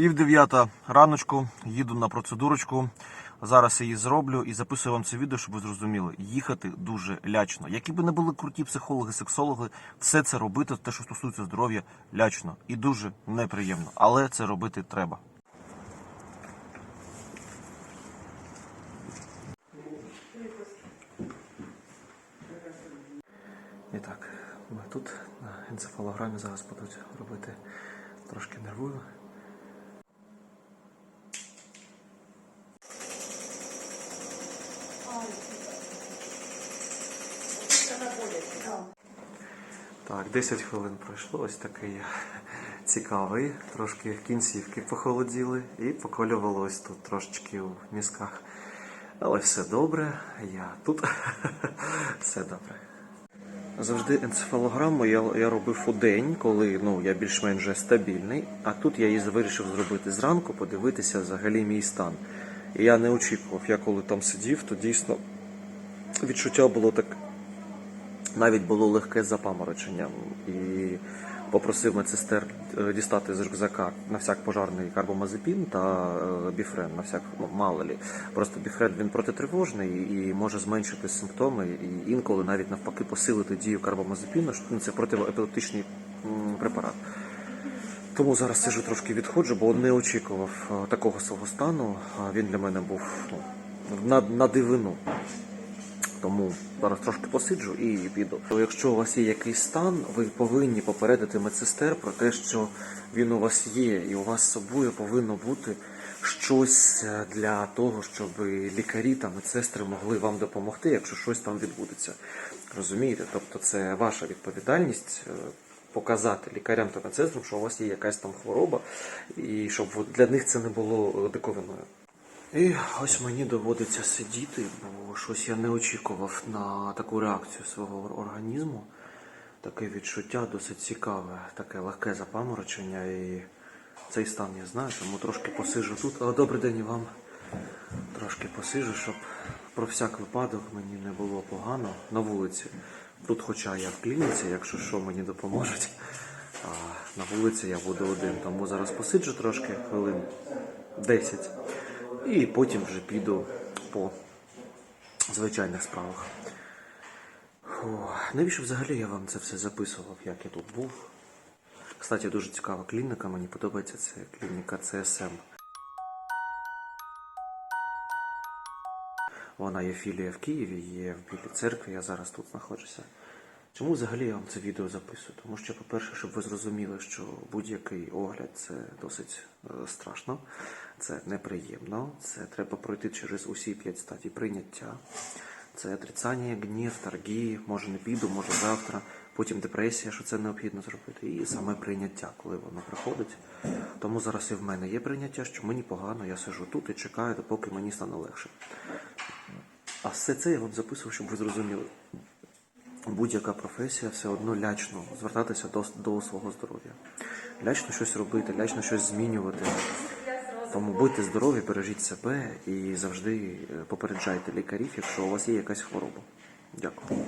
Пів дев'ята раночку, їду на процедурочку. Зараз її зроблю і записую вам це відео, щоб ви зрозуміли. Їхати дуже лячно. Які би не були круті психологи, сексологи, все це робити, те, що стосується здоров'я, лячно і дуже неприємно. Але це робити треба. І так, ми тут на енцефалограмі зараз будуть робити трошки нервую. Так, 10 хвилин пройшло, ось такий цікавий. Трошки кінцівки похолоділи і поколювало ось тут трошечки у мізках. Але все добре, я тут. все добре. Завжди енцефалограму я, я робив у день, коли ну, я більш-менш стабільний, а тут я її вирішив зробити зранку, подивитися взагалі мій стан. І я не очікував, я коли там сидів, то дійсно відчуття було так. Навіть було легке запаморочення. І попросив медсестер е, дістати з рюкзака на всяк пожарний карбомазепін та е, біфрен, на всяк ну, мало лі. Просто біфрен він протитривожний і може зменшити симптоми, і інколи навіть навпаки посилити дію карбомазепіну. ну, Це протиепілептичний м, препарат. Тому зараз сижу трошки відходжу, бо не очікував е, такого свого стану. Він для мене був ну, на, на дивину. Тому зараз трошки посиджу і піду. Якщо у вас є якийсь стан, ви повинні попередити медсестер про те, що він у вас є, і у вас з собою повинно бути щось е, для того, щоб лікарі та медсестри могли вам допомогти, якщо щось там відбудеться. Розумієте? Тобто це ваша відповідальність. е, Показати лікарям та медсестрам, що у вас є якась там хвороба, і щоб для них це не було е, диковиною. І ось мені доводиться сидіти, бо щось я не очікував на таку реакцію свого організму. Таке відчуття досить цікаве, таке легке запаморочення і цей стан я знаю, тому трошки посижу тут. А, добрий день вам. Трошки посижу, щоб про всяк випадок мені не було погано на вулиці. Тут, хоча я в клініці, якщо що, мені допоможуть. А на вулиці я буду один, тому зараз посиджу трошки, хвилин 10. І потім вже піду по звичайних справах. Фу, навіщо взагалі я вам це все записував, як я тут був? Кстати, дуже цікава клініка, мені подобається це клініка ЦСМ. Вона є філія в Києві, є в Білій церкві, я зараз тут знаходжуся. Чому взагалі я вам це відео записую? Тому що, по-перше, щоб ви зрозуміли, що будь-який огляд це досить е, страшно, це неприємно, це треба пройти через усі п'ять стадій прийняття. Це отрицання, гнів, торги, може не піду, може завтра, потім депресія, що це необхідно зробити, і саме прийняття, коли воно приходить. Тому зараз і в мене є прийняття, що мені погано, я сижу тут і чекаю, допоки мені стане легше. А все це я вам записував, щоб ви зрозуміли. Будь-яка професія все одно лячно звертатися до, до свого здоров'я. Лячно щось робити, лячно щось змінювати. Тому будьте здорові, бережіть себе і завжди е, попереджайте лікарів, якщо у вас є якась хвороба. Дякую.